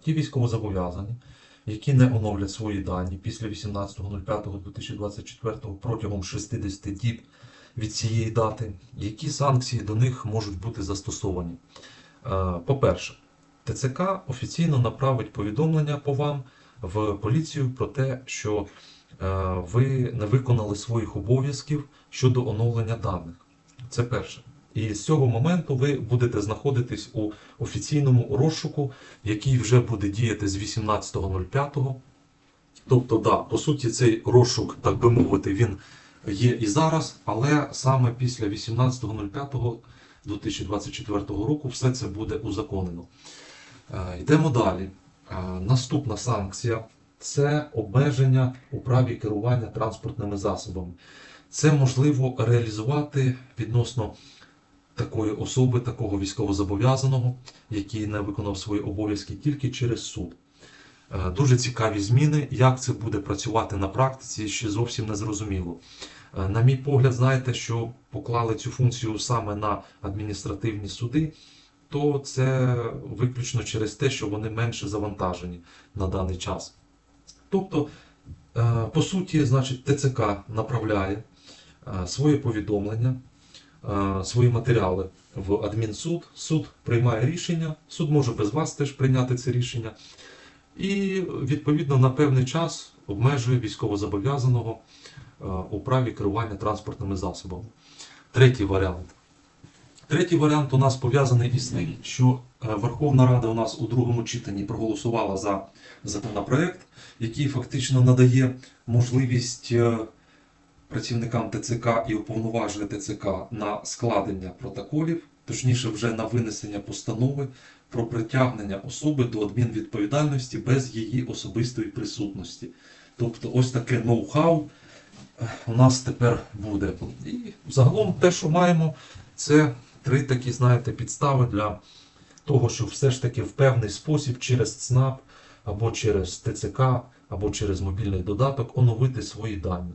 ті військовозобов'язані, які не оновлять свої дані після 18.05.2024 протягом 60 діб від цієї дати, які санкції до них можуть бути застосовані. Е, По-перше, ТЦК офіційно направить повідомлення по вам в поліцію про те, що е, ви не виконали своїх обов'язків щодо оновлення даних. Це перше. І з цього моменту ви будете знаходитись у офіційному розшуку, який вже буде діяти з 18.05. Тобто, да, по суті, цей розшук, так би мовити, він є і зараз, але саме після 18.05.2024 року все це буде узаконено. Е, Йдемо далі. Е, Наступна санкція це обмеження у праві керування транспортними засобами. Це можливо реалізувати відносно такої особи, такого військовозобов'язаного, який не виконав свої обов'язки тільки через суд. Е, Дуже цікаві зміни. Як це буде працювати на практиці, ще зовсім не зрозуміло. Е, На мій погляд, знаєте, що поклали цю функцію саме на адміністративні суди, то це виключно через те, що вони менше завантажені на даний час. Тобто, е, по суті, значить, ТЦК направляє своє повідомлення, свої матеріали в адмінсуд. Суд приймає рішення, суд може без вас теж прийняти це рішення. І відповідно на певний час обмежує військовозобов'язаного е, у праві керування транспортними засобами. Третій варіант. Третій варіант у нас пов'язаний із тим, що е, Верховна Рада у нас у другому читанні проголосувала за законопроект, який фактично надає можливість е, працівникам ТЦК і уповноважує ТЦК на складення протоколів, точніше, вже на винесення постанови про притягнення особи до адмінвідповідальності без її особистої присутності. Тобто, ось таке ноу-хау е, у нас тепер буде. І загалом те, що маємо, це три такі, знаєте, підстави для того, щоб все ж таки в певний спосіб через ЦНАП або через ТЦК, або через мобільний додаток оновити свої дані.